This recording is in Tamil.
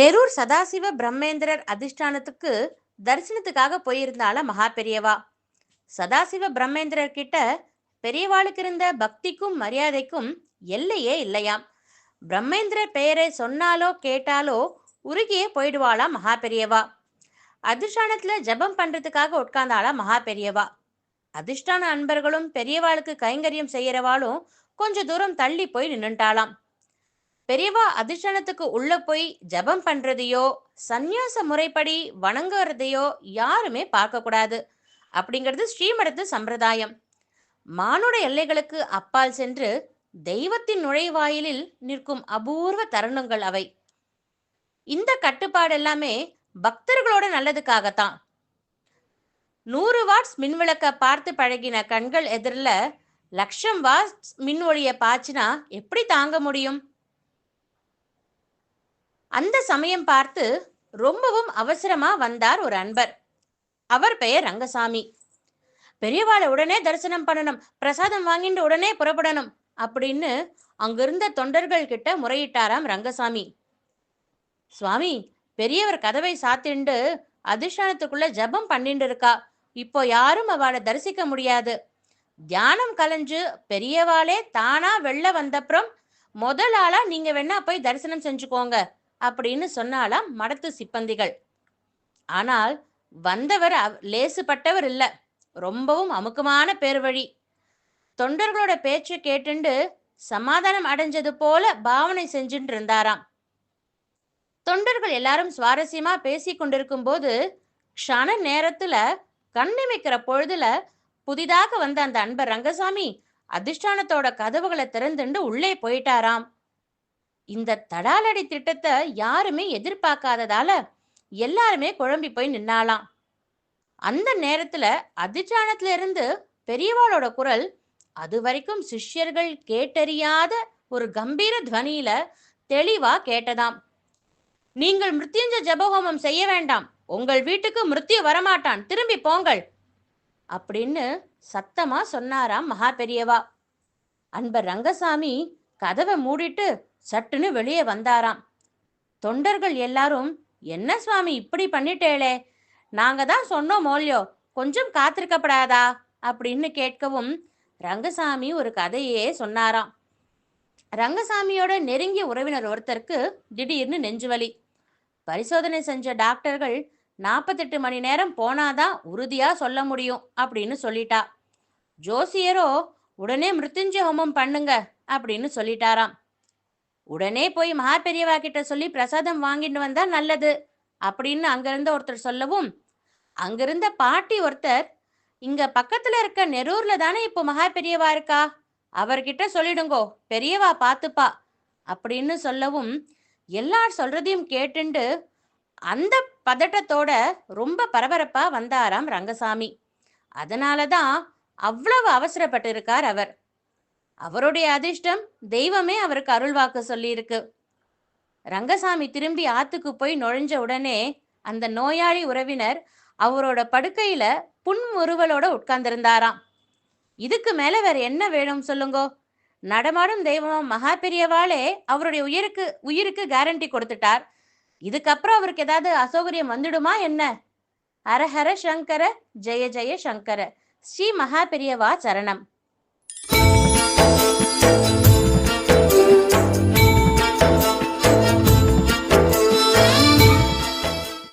நெரூர் சதாசிவ பிரம்மேந்திரர் அதிஷ்டானத்துக்கு தரிசனத்துக்காக போயிருந்தால மகா பெரியவா சதாசிவ பிரம்மேந்திரர் கிட்ட பெரியவாளுக்கு இருந்த பக்திக்கும் மரியாதைக்கும் எல்லையே இல்லையாம். பிரம்மேந்திரர் பெயரை சொன்னாலோ கேட்டாலோ உருகியே போயிடுவாளா மகா பெரியவா அதிஷ்டானத்துல ஜெபம் பண்றதுக்காக உட்கார்ந்தாளா மகா பெரியவா அதிர்ஷ்டான அன்பர்களும் பெரியவாளுக்கு கைங்கரியம் செய்யறவாளும் கொஞ்ச தூரம் தள்ளி போய் நின்னுட்டாளாம். பெரியவா அதிஷ்டானத்துக்கு உள்ள போய் ஜெபம் பண்றதையோ சந்நியாச முறைப்படி வணங்குறதையோ யாருமே பார்க்க கூடாது. அப்படிங்கிறது ஸ்ரீமடத்து சம்பிரதாயம். மானுட எல்லைகளுக்கு அப்பால் சென்று தெய்வத்தின் நுழைவாயிலில் நிற்கும் அபூர்வ தருணங்கள் அவை. இந்த கட்டுப்பாடு எல்லாமே பக்தர்களோட நல்லதுக்காகத்தான். நூறு வாட்ஸ் மின்விளக்க பார்த்து பழகின கண்கள் எதிரில் லட்சம் வாட்ஸ் மின் ஒளியை பாய்ச்சினா எப்படி தாங்க முடியும்? அந்த சமயம் பார்த்து ரொம்பவும் அவசரமா வந்தார் ஒரு அன்பர். அவர் பெயர் ரங்கசாமி. பெரியவாளை உடனே தரிசனம் பண்ணணும் பிரசாதம் வாங்கிட்டு உடனே புறப்படணும் அப்படின்னு அங்கிருந்த தொண்டர்கள் கிட்ட முறையிட்டாராம் ரங்கசாமி. சுவாமி பெரியவர் கதவை சாத்திண்டு அதிர்ஷ்டானத்துக்குள்ள ஜெபம் பண்ணிட்டு இருக்கா. இப்போ யாரும் அவளை தரிசிக்க முடியாது. தியானம் கலைஞ்சு பெரியவாளே தானா வெளில வந்தப்புறம் முதல் ஆளா நீங்க வேணா போய் தரிசனம் செஞ்சுக்கோங்க. அப்படின்னு சொன்னாலாம் மடத்து சிப்பந்திகள். ஆனால் வந்தவர் லேசுப்பட்டவர் இல்ல. ரொம்பவும் அமுக்கமான பேர் வழி தொண்டர்களோட பேச்சு கேட்டுண்டு சமாதானம் அடைஞ்சது போல பாவனை செஞ்சுட்டு இருந்தாராம் தொண்டர்கள் எல்லாரும் சுவாரஸ்யமா பேசி கொண்டிருக்கும் போது க்ஷண நேரத்துல கண்ணிமைக்கிற பொழுதுல புதிதாக வந்த அந்த அன்பர் ரங்கசாமி அதிஷ்டானத்தோட கதவுகளை திறந்துண்டு உள்ளே போயிட்டாராம். இந்த தடாலடி திட்டத்தை யாருமே எதிர்பார்க்காததால எல்லாருமே குழம்பி போய் நின்னாலாம். அந்த நேரத்துல அதிஷ்டானத்துல இருந்து பெரியவாளோட குரல் அது வரைக்கும் சிஷ்யர்கள் கேட்டறியாத ஒரு கம்பீர துவனியில தெளிவா கேட்டதாம். நீங்கள் மிருத்யுஞ்ச ஜபஹோமம் செய்ய வேண்டாம். உங்கள் வீட்டுக்கு மிருத்யு வரமாட்டான். திரும்பி போங்கள். அப்படின்னு சத்தமா சொன்னாராம் மகா பெரியவா. அன்பர் ரங்கசாமி கதவை மூடிட்டு சட்டுன்னு வெளியே வந்தாராம். தொண்டர்கள் எல்லாரும் என்ன சுவாமி இப்படி பண்ணிட்டேளே? நாங்க தான் சொன்னோம் மோல்யோ கொஞ்சம் காத்திருக்கப்படாதா? அப்படின்னு கேட்கவும் ரங்கசாமி ஒரு கதையே சொன்னாராம். ரங்கசாமியோட நெருங்கிய உறவினர் ஒருத்தருக்கு திடீர்னு நெஞ்சுவலி. பரிசோதனை செஞ்ச டாக்டர்கள் நாற்பத்தெட்டு மணி நேரம் போனாதான் உறுதியா சொல்ல முடியும் அப்படின்னு சொல்லிட்டா. ஜோசியரோ உடனே மிருத்யுஞ்சய ஹோமம் பண்ணுங்க அப்படின்னு சொல்லிட்டாராம். உடனே போய் மகா பெரியவா கிட்ட சொல்லி பிரசாதம் வாங்கிட்டு வந்தா நல்லது அப்படின்னு அங்கிருந்த ஒருத்தர் சொல்லவும் அங்கிருந்த பாட்டி ஒருத்தர் இங்க பக்கத்துல இருக்க நெரூர்ல தானே இப்போ மகா பெரியவா இருக்கா? அவர்கிட்ட சொல்லிடுங்கோ பெரியவா பாத்துப்பா அப்படின்னு சொல்லவும் எல்லார் சொல்றதையும் கேட்டுண்டு அந்த பதட்டத்தோட ரொம்ப பரபரப்பா வந்தாராம் ரங்கசாமி. அதனாலதான் அவ்வளவு அவசரப்பட்டிருக்கார் அவர். அவருடைய அதிர்ஷ்டம் தெய்வமே அவருக்கு அருள்வாக்க சொல்லியிருக்கு. ரங்கசாமி திரும்பி ஆத்துக்கு போய் நுழைஞ்ச உடனே அந்த நோயாளி உறவினர் அவரோட படுக்கையில புன்முறுவலோட உட்கார்ந்திருந்தாராம். இதுக்கு மேல வேற என்ன வேணும் சொல்லுங்கோ? நடமாடும் தெய்வம் மகா பெரியவாளே அவருடைய உயிருக்கு உயிருக்கு கேரண்டி கொடுத்துட்டார். இதுக்கப்புறம் அவருக்கு ஏதாவது அசௌகரியம் வந்துடுமா என்ன? ஹரஹர சங்கர ஜெய ஜெய சங்கர. ஸ்ரீ மகா பெரியவா சரணம்.